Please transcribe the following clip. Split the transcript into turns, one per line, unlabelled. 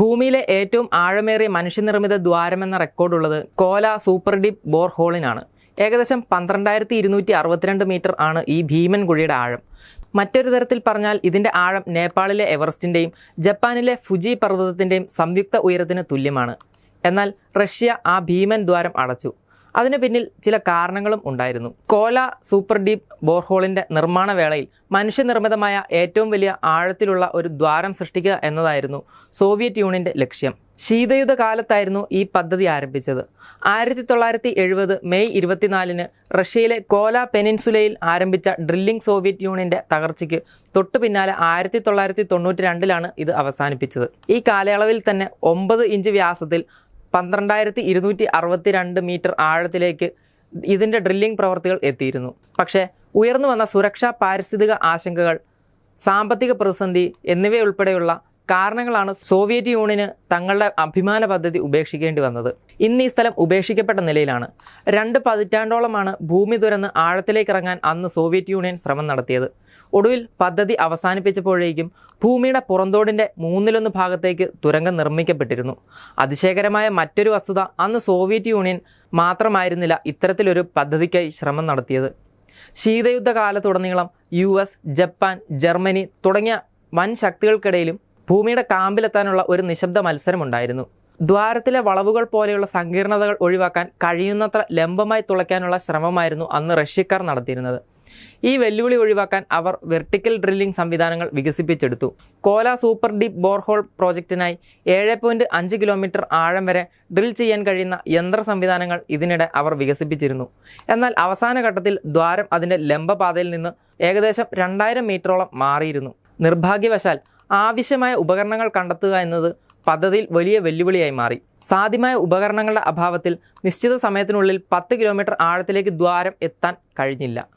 ഭൂമിയിലെ ഏറ്റവും ആഴമേറിയ മനുഷ്യനിർമ്മിത ദ്വാരമെന്ന റെക്കോർഡുള്ളത് കോല സൂപ്പർ ഡീപ് ബോർ ഹോളിനാണ് ഏകദേശം പന്ത്രണ്ടായിരത്തി ഇരുന്നൂറ്റി അറുപത്തിരണ്ട് മീറ്റർ ആണ് ഈ ഭീമൻ കുഴിയുടെ ആഴം. മറ്റൊരു തരത്തിൽ പറഞ്ഞാൽ ഇതിന്റെ ആഴം നേപ്പാളിലെ എവറസ്റ്റിന്റെയും ജപ്പാനിലെ ഫുജി പർവതത്തിന്റെയും സംയുക്ത ഉയരത്തിന് തുല്യമാണ്. എന്നാൽ റഷ്യ ആ ഭീമൻ ദ്വാരം അടച്ചു. അതിന് പിന്നിൽ ചില കാരണങ്ങളും ഉണ്ടായിരുന്നു. കോല സൂപ്പർ ഡീപ്പ് ബോർഹോളിന്റെ നിർമ്മാണ വേളയിൽ മനുഷ്യനിർമ്മിതമായ ഏറ്റവും വലിയ ആഴത്തിലുള്ള ഒരു ദ്വാരം സൃഷ്ടിക്കുക എന്നതായിരുന്നു സോവിയറ്റ് യൂണിയന്റെ ലക്ഷ്യം. ശീതയുദ്ധ കാലത്തായിരുന്നു ഈ പദ്ധതി ആരംഭിച്ചത്. ആയിരത്തി തൊള്ളായിരത്തി എഴുപത് മെയ് ഇരുപത്തിനാലിന് റഷ്യയിലെ കോല പെനിൻസുലയിൽ ആരംഭിച്ച ഡ്രില്ലിംഗ് സോവിയറ്റ് യൂണിയന്റെ തകർച്ചയ്ക്ക് തൊട്ടു പിന്നാലെ ആയിരത്തി തൊള്ളായിരത്തി തൊണ്ണൂറ്റി രണ്ടിലാണ് ഇത് അവസാനിപ്പിച്ചത്. ഈ കാലയളവിൽ തന്നെ ഒമ്പത് ഇഞ്ച് വ്യാസത്തിൽ പന്ത്രണ്ടായിരത്തി ഇരുന്നൂറ്റി അറുപത്തി രണ്ട് മീറ്റർ ആഴത്തിലേക്ക് ഇതിന്റെ ഡ്രില്ലിംഗ് പ്രവർത്തികൾ എത്തിയിരുന്നു. പക്ഷേ ഉയർന്നു വന്ന സുരക്ഷാ പാരിസ്ഥിതിക ആശങ്കകൾ സാമ്പത്തിക പ്രതിസന്ധി എന്നിവയുൾപ്പെടെയുള്ള കാരണങ്ങളാണ് സോവിയറ്റ് യൂണിയന് തങ്ങളുടെ അഭിമാന പദ്ധതി ഉപേക്ഷിക്കേണ്ടി വന്നത്. ഇന്ന് ഈ സ്ഥലം ഉപേക്ഷിക്കപ്പെട്ട നിലയിലാണ്. രണ്ട് പതിറ്റാണ്ടോളമാണ് ഭൂമി തുരന്ന് ആഴത്തിലേക്ക് ഇറങ്ങാൻ അന്ന് സോവിയറ്റ് യൂണിയൻ ശ്രമം നടത്തിയത്. ഒടുവിൽ പദ്ധതി അവസാനിപ്പിച്ചപ്പോഴേക്കും ഭൂമിയുടെ പുറന്തോടിന്റെ മൂന്നിലൊന്ന് ഭാഗത്തേക്ക് തുരങ്കം നിർമ്മിക്കപ്പെട്ടിരുന്നു. അതിശയകരമായ മറ്റൊരു വസ്തുത അന്ന് സോവിയറ്റ് യൂണിയൻ മാത്രമായിരുന്നില്ല ഇത്തരത്തിലൊരു പദ്ധതിക്കായി ശ്രമം നടത്തിയത്. ശീതയുദ്ധ കാലത്തുടനീളം യു എസ് ജപ്പാൻ ജർമ്മനി തുടങ്ങിയ വൻ ശക്തികൾക്കിടയിലും ഭൂമിയുടെ കാമ്പിലെത്താനുള്ള ഒരു നിശബ്ദ മത്സരമുണ്ടായിരുന്നു. ദ്വാരത്തിലെ വളവുകൾ പോലെയുള്ള സങ്കീർണതകൾ ഒഴിവാക്കാൻ കഴിയുന്നത്ര ലംബമായി തുളയ്ക്കാനുള്ള ശ്രമമായിരുന്നു അന്ന് റഷ്യക്കാർ നടത്തിയിരുന്നത്. ഈ വെല്ലുവിളി ഒഴിവാക്കാൻ അവർ വെർട്ടിക്കൽ ഡ്രില്ലിംഗ് സംവിധാനങ്ങൾ വികസിപ്പിച്ചെടുത്തു. കോല സൂപ്പർ ഡീപ്പ് ബോർഹോൾ പ്രോജക്റ്റിനായി ഏഴ് പോയിന്റ് അഞ്ച് കിലോമീറ്റർ ആഴം വരെ ഡ്രിൽ ചെയ്യാൻ കഴിയുന്ന യന്ത്ര സംവിധാനങ്ങൾ ഇതിനിടെ അവർ വികസിപ്പിച്ചിരുന്നു. എന്നാൽ അവസാന ഘട്ടത്തിൽ ദ്വാരം അതിന്റെ ലംബപാതയിൽ നിന്ന് ഏകദേശം രണ്ടായിരം മീറ്ററോളം മാറിയിരുന്നു. നിർഭാഗ്യവശാൽ ആവശ്യമായ ഉപകരണങ്ങൾ കണ്ടെത്തുക എന്നത് പദ്ധതിയിൽ വലിയ വെല്ലുവിളിയായി മാറി. സാധ്യമായ ഉപകരണങ്ങളുടെ അഭാവത്തിൽ നിശ്ചിത സമയത്തിനുള്ളിൽ പത്ത് കിലോമീറ്റർ ആഴത്തിലേക്ക് ദ്വാരം എത്താൻ കഴിഞ്ഞില്ല.